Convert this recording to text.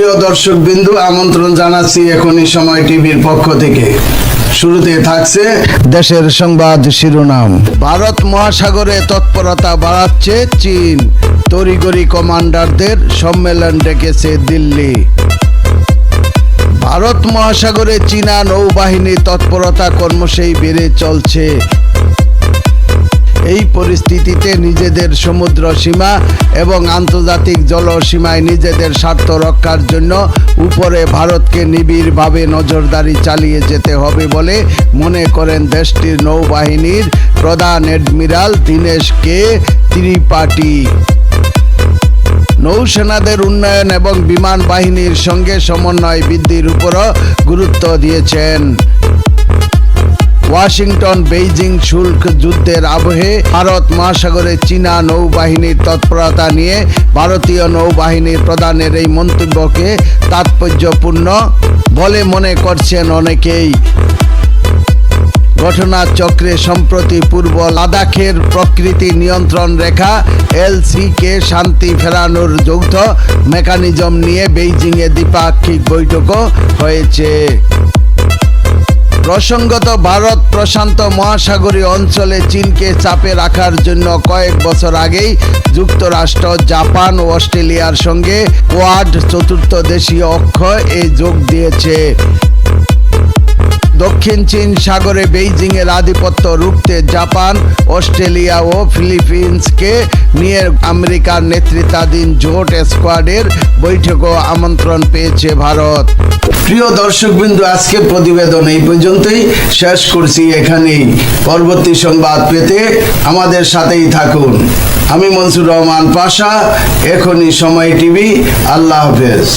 প্রিয় দর্শক বিন্দু আমন্ত্রণ জানাচ্ছি এখনই সময় টিভির পক্ষ থেকে। শুরুতে থাকছে দেশের সংবাদ শিরোনাম। ভারত মহাসাগরে তৎপরতা বাড়াচ্ছে চীন। তরিগরি কমান্ডারদের সম্মেলন ডেকেছে দিল্লি। ভারত মহাসাগরে চীনা নৌবাহিনী তৎপরতা ক্রমশই বেড়ে চলছে। এই পরিস্থিতিতে নিজেদের সমুদ্র সীমা এবং আন্তর্জাতিক জলসীমায় নিজেদের স্বার্থ রক্ষার জন্য উপরে ভারতকে নিবিড়ভাবে নজরদারি চালিয়ে যেতে হবে বলে মনে করেন দেশটির নৌবাহিনীর প্রধান অ্যাডমিরাল দীনেশ কে ত্রিপাঠী। নৌসেনাদের উন্নয়ন এবং বিমান বাহিনীর সঙ্গে সমন্বয় বৃদ্ধির উপরও গুরুত্ব দিয়েছেন। ওয়াশিংটন বেইজিং শুল্ক যুদ্ধের আবহে ভারত মহাসাগরে চীনা নৌবাহিনীর তৎপরতা নিয়ে ভারতীয় নৌবাহিনীর প্রধানের এই মন্তব্যকে তাৎপর্যপূর্ণ বলে মনে করছেন অনেকেই। ঘটনাচক্রে সম্প্রতি পূর্ব লাদাখের প্রকৃতি নিয়ন্ত্রণ রেখা, এলসিকে শান্তি ফেরানোর যৌথ মেকানিজম নিয়ে বেইজিংয়ে দ্বিপাক্ষিক বৈঠকও হয়েছে। প্রসঙ্গত, ভারত প্রশান্ত মহাসাগরীয় অঞ্চলে চীনকে চাপে রাখার জন্য কয়েক বছর আগেই যুক্তরাষ্ট্র, জাপান ও অস্ট্রেলিয়ার সঙ্গে কোয়াড চতুর্থ দেশীয় অক্ষয় এ যোগ দিয়েছে। দক্ষিণ চীন সাগরে বেইজিং এর আধিপত্য রুখতে জাপান, অস্ট্রেলিয়া ও ফিলিপিন্সকে নিয়ে আমেরিকার নেতৃত্বাধীন জোট স্কোয়াডের বৈঠকও আমন্ত্রণ পেয়েছে ভারত। প্রিয় দর্শকবৃন্দ আজকে প্রতিবেদন এই পর্যন্তই। শেষ করছি এখানেই। পরবর্তী সংবাদ পেতে আমাদের সাথেই থাকুন। আমি মনসুর রহমান পাশা, এখনই সময় টিভি। আল্লাহ হাফেজ।